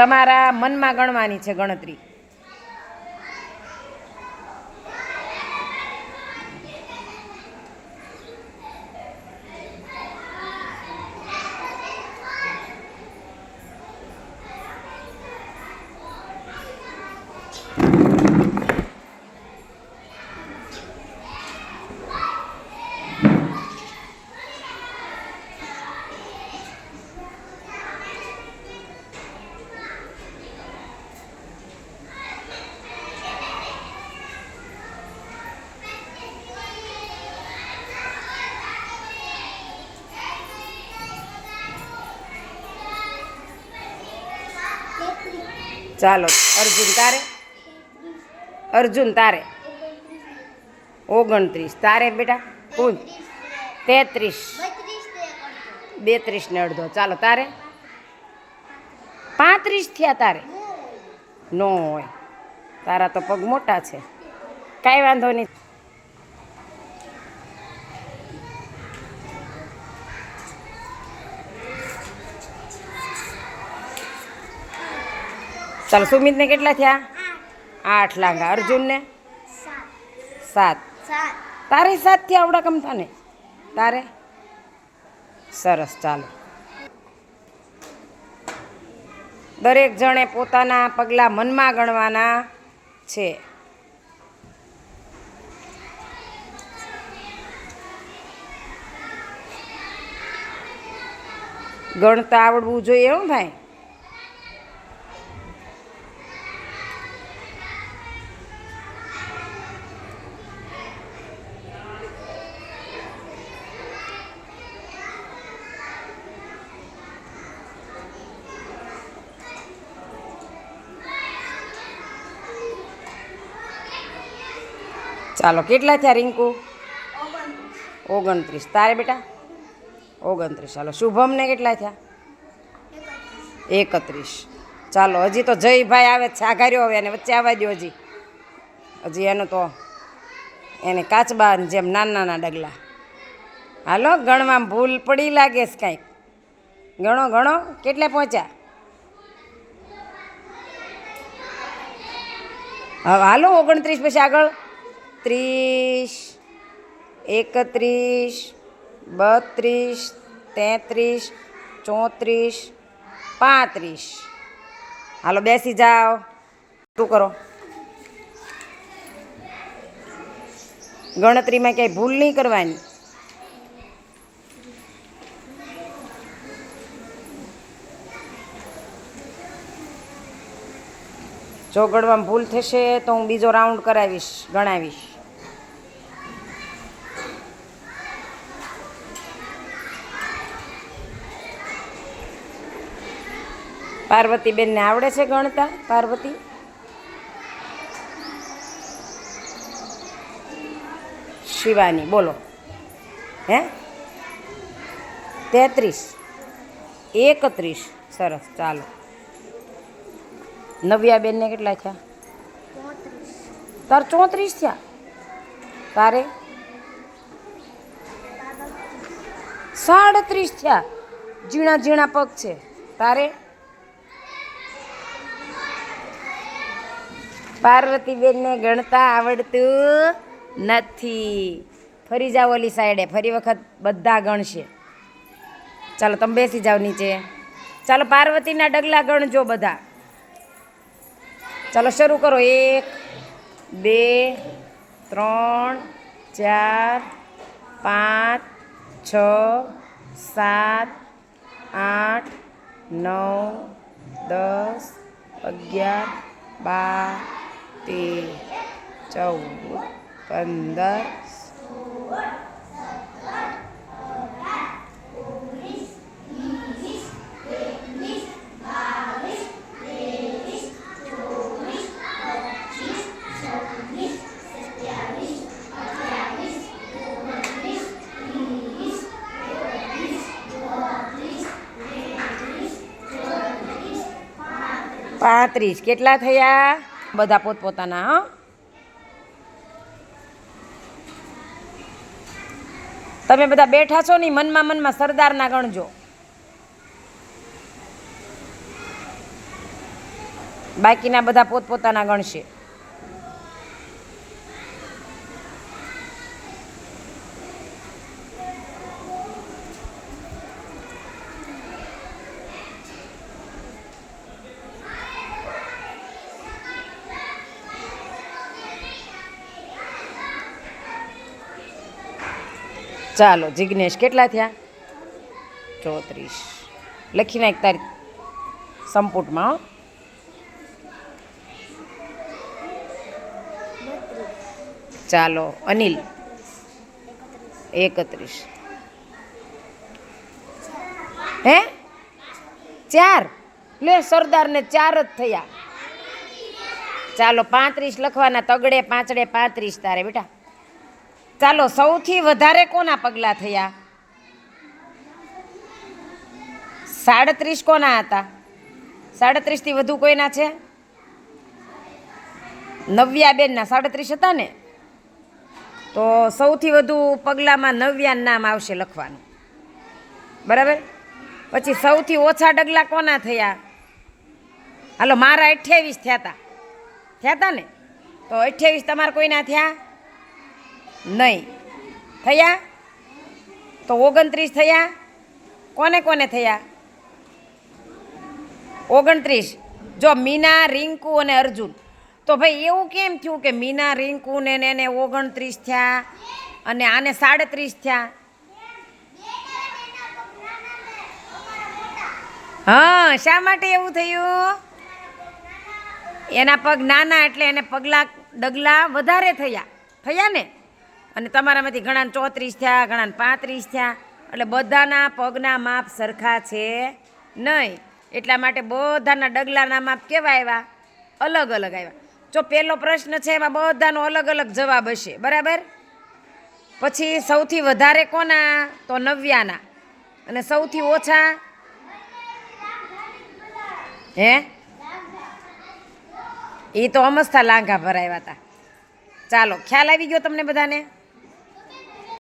તમારા મનમાં ગણવાની છે ગણતરી. ચાલો, અર્જુન તારે? અર્જુન તારે? ઓગણત્રીસ. તારે બેટા? પૂન તેત્રીસ. બેત્રીસ ને અડધો. ચાલો, તારે? પાંત્રીસ થયા તારે? નો હોય તારા તો પગ મોટા છે. કાંઈ વાંધો નહીં. ચાલો, સુમિતને કેટલા થયા? આઠ લાંગા. અર્જુનને? સાત. તારે સાત થયા આવડા કેમ થાને તારે? સરસ, ચાલો. દરેક જણે પોતાના પગલાં મનમાં ગણવાના છે. ગણતા આવડવું જોઈએ હો ભાઈ. ચાલો, કેટલા થયા રિંકુ? ઓગણત્રીસ. તારે બેટા? ઓગણત્રીસ. ચાલો, શુભમને કેટલા થયા? એકત્રીસ. ચાલો, હજી તો જયભાઈ આવે છે, આઘાર્યો હવે એને વચ્ચે આવવા દો હજી. હજી એનું તો એને કાચબા જેમ નાના નાના ડગલા. હાલો, ગણવામાં ભૂલ પડી લાગે છે કાંઈક. ગણો ગણો, કેટલે પહોંચ્યા? હવે હાલો, ઓગણત્રીસ પછી આગળ. ત્રીસ એકત્રીસ, બત્રીસ, તેત્રીસ, ચોત્રીસ, પાંત્રીસ. હાલો બેસી જાઓ. શું કરો? ગણતરીમાં ક્યાંય ભૂલ નહીં કરવાની. જો ગણવામાં ભૂલ થશે તો હું બીજો રાઉન્ડ કરાવીશ, ગણાવીશ. પાર્વતીબેનને આવડે છે ગણતા? પાર્વતી? શિવાની બોલો. હે? તેત્રીસ. એકત્રીસ. સરસ ચાલો. નવ્યાબેનને કેટલા થયા? તાર ચોત્રીસ થયા? તારે? સાડત્રીસ થયા. ઝીણા ઝીણા પગ છે. તારે? પાર્વતીબેનને ગણતા આવડતું નથી. ફરી જાઓ ઓલી સાઈડે, ફરી વખત બધા ગણશે. ચાલો તમે બેસી જાઓ નીચે. ચાલો પાર્વતીના ડગલા ગણજો બધા. ચાલો શરૂ કરો. એક, બે, ત્રણ, ચાર, પાંચ, છ, સાત, આઠ, નવ, દસ, અગિયાર, બાર તેર ચૌદ પંદર પાંત્રીસ. કેટલા થયા? બધા પોતપોતાના, હા. તમે બધા બેઠા છો ને મનમાં મનમાં સરદારના ગણજો. બાકીના બધા પોતપોતાના ગણશે. ચાલો જિજ્ઞેશ કેટલા થયા? ચોત્રીસ. લખી નાખ તારી સંપુટમાં, હો. ચાલો, અનિલ. એકત્રીસ. હે? ચાર. લે, સરદારને ચાર જ થયા. ચાલો, પાંત્રીસ લખવાના, તગડે, પાંચડે, પાંત્રીસ તારે બેટા. ચાલો, સૌથી વધારે કોના પગલાં થયા? સાડત્રીસ કોના હતા? સાડત્રીસથી વધુ કોઈના છે? નવ્યા બેનના સાડત્રીસ હતા ને? તો સૌથી વધુ પગલામાં નવ્યાનું નામ આવશે લખવાનું. બરાબર? પછી સૌથી ઓછા ડગલા કોના થયા? હાલો, મારા અઠ્યાવીસ થયા હતા થયા હતા ને? તો અઠ્યાવીસ તમારા કોઈના થયા? નહીં. થયા? તો ઓગણત્રીસ થયા? કોને કોને થયા? ઓગણત્રીસ. જો મીના, રિંકુ અને અર્જુન. તો ભાઈ એવું કેમ થયું કે મીના, રિંકુ ને એને ઓગણત્રીસ થયા અને આને સાડત્રીસ થયા? હા, શા માટે એવું થયું? એના પગ નાના એટલે એને પગલા, ડગલા વધારે થયા. થયા ને? અને તમારામાંથી ઘણાને ચોત્રીસ થયા, ઘણાને પાંત્રીસ થયા. એટલે બધાના પગના માપ સરખા છે નહીં. એટલા માટે બધાના ડગલાના માપ કેવા આવ્યા? અલગ અલગ આવ્યા. જો પહેલો પ્રશ્ન છે, એમાં બધાનો અલગ અલગ જવાબ હશે. બરાબર? પછી સૌથી વધારે કોના? તો નવ્યાના. અને સૌથી ઓછા? હે? એ તો અમસ્તા લાંઘા ભરાવ્યા હતા. ચાલો, ખ્યાલ આવી ગયો તમને બધાને?